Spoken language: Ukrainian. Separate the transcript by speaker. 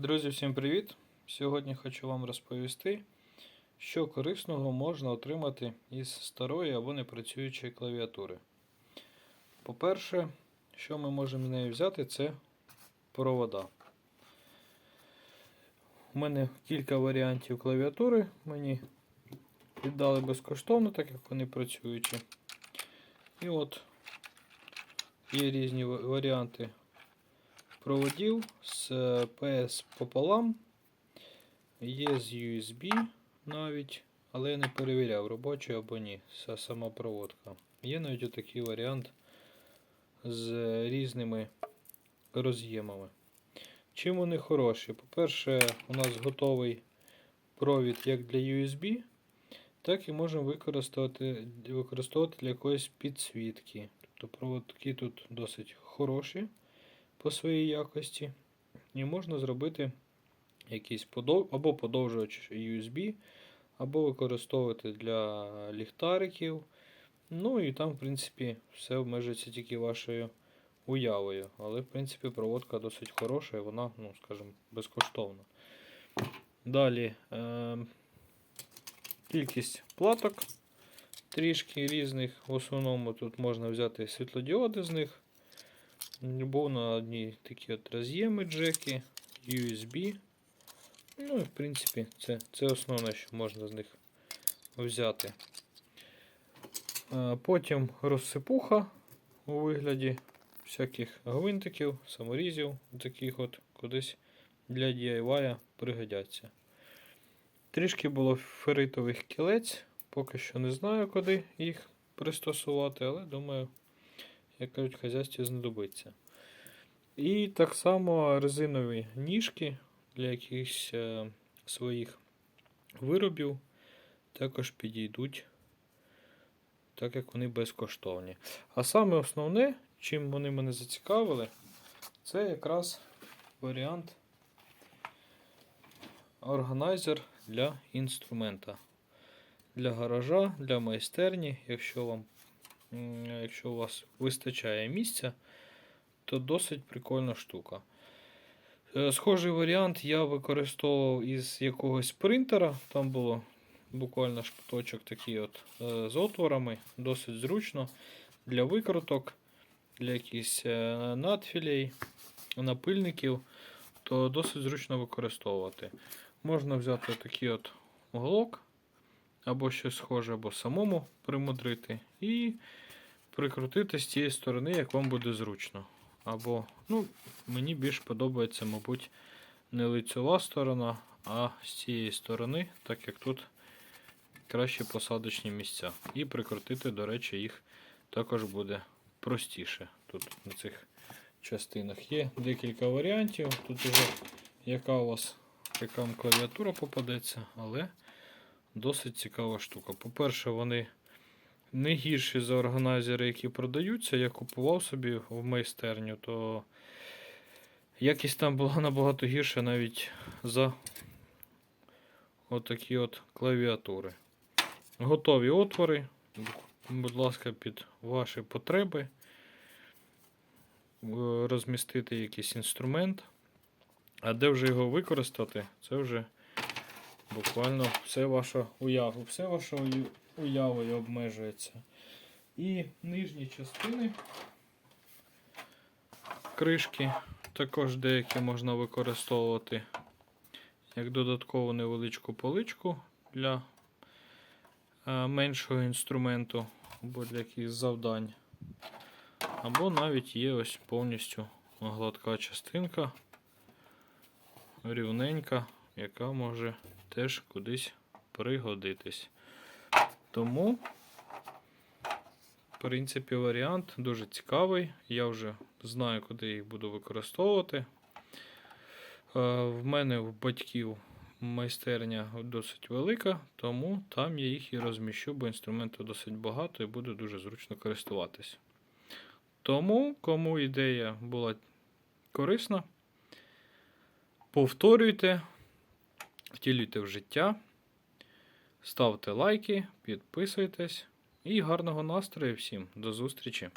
Speaker 1: Друзі, всім привіт! Сьогодні хочу вам розповісти, що корисного можна отримати із старої або непрацюючої клавіатури. По-перше, що ми можемо з неї взяти, це провода. У мене кілька варіантів клавіатури. Мені віддали безкоштовно, так як вони працюючі. І от є різні варіанти проводів з е, PS пополам. Є з USB навіть, але я не перевіряв, робочий або ні. Це сама проводка. Є навіть отакий варіант з різними роз'ємами. Чим вони хороші? По-перше, у нас готовий провід як для USB, так і можемо використовувати, використовувати для якоїсь підсвітки. Тобто проводки тут досить хороші по своїй якості. І можна зробити якийсь подов... або подовжувач USB, або використовувати для ліхтариків. Ну і там, в принципі, все обмежується тільки вашою уявою. Але, в принципі, проводка досить хороша і вона, ну, скажімо, безкоштовна. Далі е- кількість платок трішки різних. В основному тут можна взяти світлодіоди з них. Був на одній такі от роз'єми джеки, USB. Ну і в принципі це, це основне, що можна з них взяти. Потім розсипуха у вигляді всяких гвинтиків, саморізів, таких от кудись для DIY пригодяться. Трішки було ферритових кілець, поки що не знаю, куди їх пристосувати, але думаю, як кажуть, хазяйстві знадобиться. І так само резинові ніжки для якихось е, своїх виробів також підійдуть, так як вони безкоштовні. А саме основне, чим вони мене зацікавили, це якраз варіант органайзер для інструмента. Для гаража, для майстерні, якщо вам якщо у вас вистачає місця, то досить прикольна штука. Е, Схожий варіант я використовував із якогось принтера. Там було буквально шпаточок такий от е, з отворами, досить зручно для викруток, для якихось е, надфілей, напильників, то досить зручно використовувати. Можна взяти такий от уголок, або щось схоже, або самому примудрити. І прикрутити з тієї сторони, як вам буде зручно. Або, ну, мені більш подобається, мабуть, не лицьова сторона, а з цієї сторони, так як тут краще посадочні місця. І прикрутити, до речі, їх також буде простіше. Тут на цих частинах є декілька варіантів. Тут вже яка у вас яка вам клавіатура попадеться, але досить цікава штука. По-перше, вони не гірші за органайзери, які продаються. Я купував собі в майстерню, то якість там була набагато гірша навіть за отакі от клавіатури. Готові отвори. Будь ласка, під ваші потреби. Е, Розмістити якийсь інструмент. А де вже його використати, це вже буквально все ваша уява, все вашою уявою обмежується. І нижні частини кришки також деякі можна використовувати як додаткову невеличку поличку для е, меншого інструменту або для якихось завдань. Або навіть є ось повністю гладка частинка, рівненька, яка може теж кудись пригодитись. Тому, в принципі, варіант дуже цікавий. Я вже знаю, куди їх буду використовувати. Е, В мене в батьків майстерня досить велика, тому там я їх і розміщу, бо інструментів досить багато і буде дуже зручно користуватись. Тому, кому ідея була корисна, повторюйте, втілюйте в життя. Ставте лайки, підписуйтесь і гарного настрою всім. До зустрічі!